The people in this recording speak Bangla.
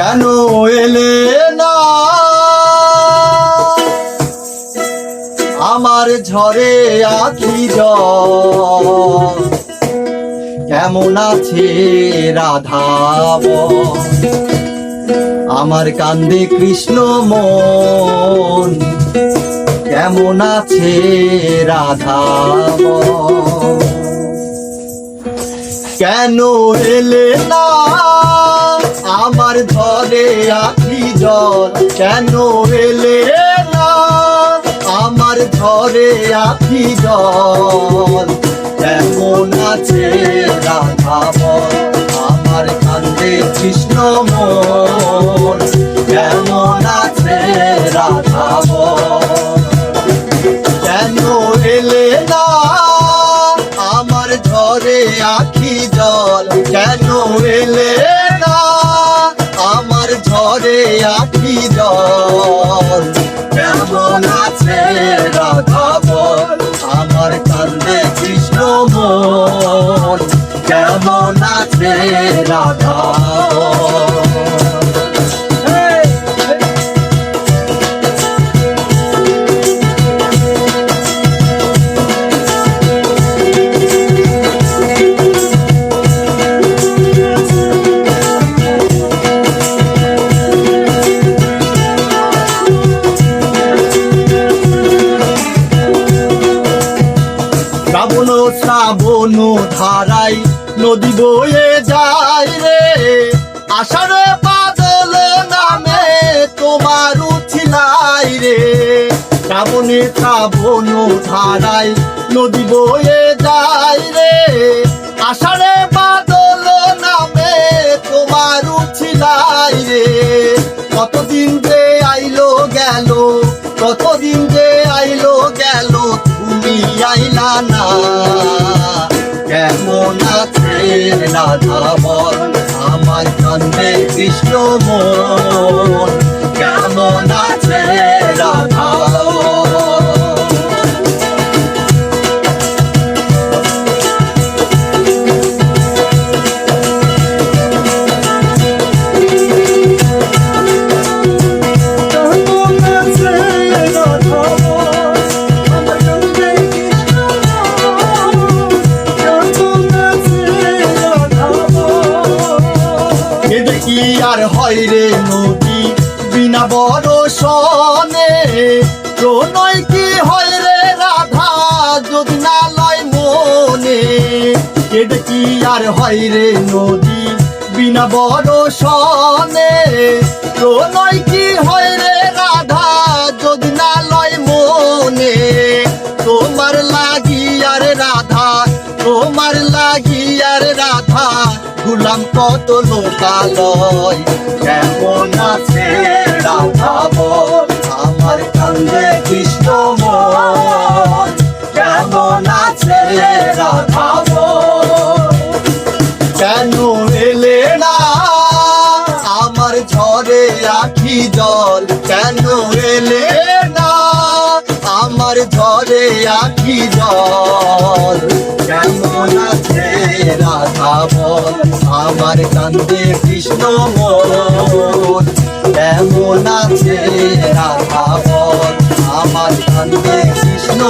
কেন এলে না? আমার ঝরে আখি কেমন আছে রাধাব আমার কান্দে কৃষ্ণ মন। কেমন আছে রাধাব কেন এলে না? আমার ধরে আখি জল, কেন এলে না? আমার ধরে আখি জল, কেমন আছে রাধাব আমার কান্দে কৃষ্ণ মন, কেমন আছে রাধাব কেন এলে না? আমার ঝরে আখি জল, কেন এলে ঝরে আখি জল। কেমন আছে রাধাব আমার কান্দে কৃষ্ণ মন। কেমন আছে রাধাব ধারাই নদী বয়ে যায় রে। আষাঢ় বাদল নামে তোমার উছিলাই রে। শ্রাবণে শ্রাবণ ধারাই, নদী বয়ে যায় রে। আষাঢ়ে বাদল নামে তোমার উছিলাই রে। কতদিন যে আইলো গেল, কতদিন যে আইলো গেল, তুমি আইলা না আছে রাধাবন আমার জন্মে কৃষ্ণ মন কেমন আছে কি আর হয় রে নদী। বিনা বড় সনে প্রণয় কি হয় রে রাধা? যদি না লয় মনে, কেটে কি আর হয় রে নদী? বিনা বড় সনে প্রণয় কি হয় রে রাধা? কত লোকালয়। কেমন আছে আমার কান্দে কৃষ্ণ ঝরে আখি জল। কেমন আছে রাধা বল? আমার কান্দে কৃষ্ণ মন। কেমন আছে রাধা বল? আমার কান্দে কৃষ্ণ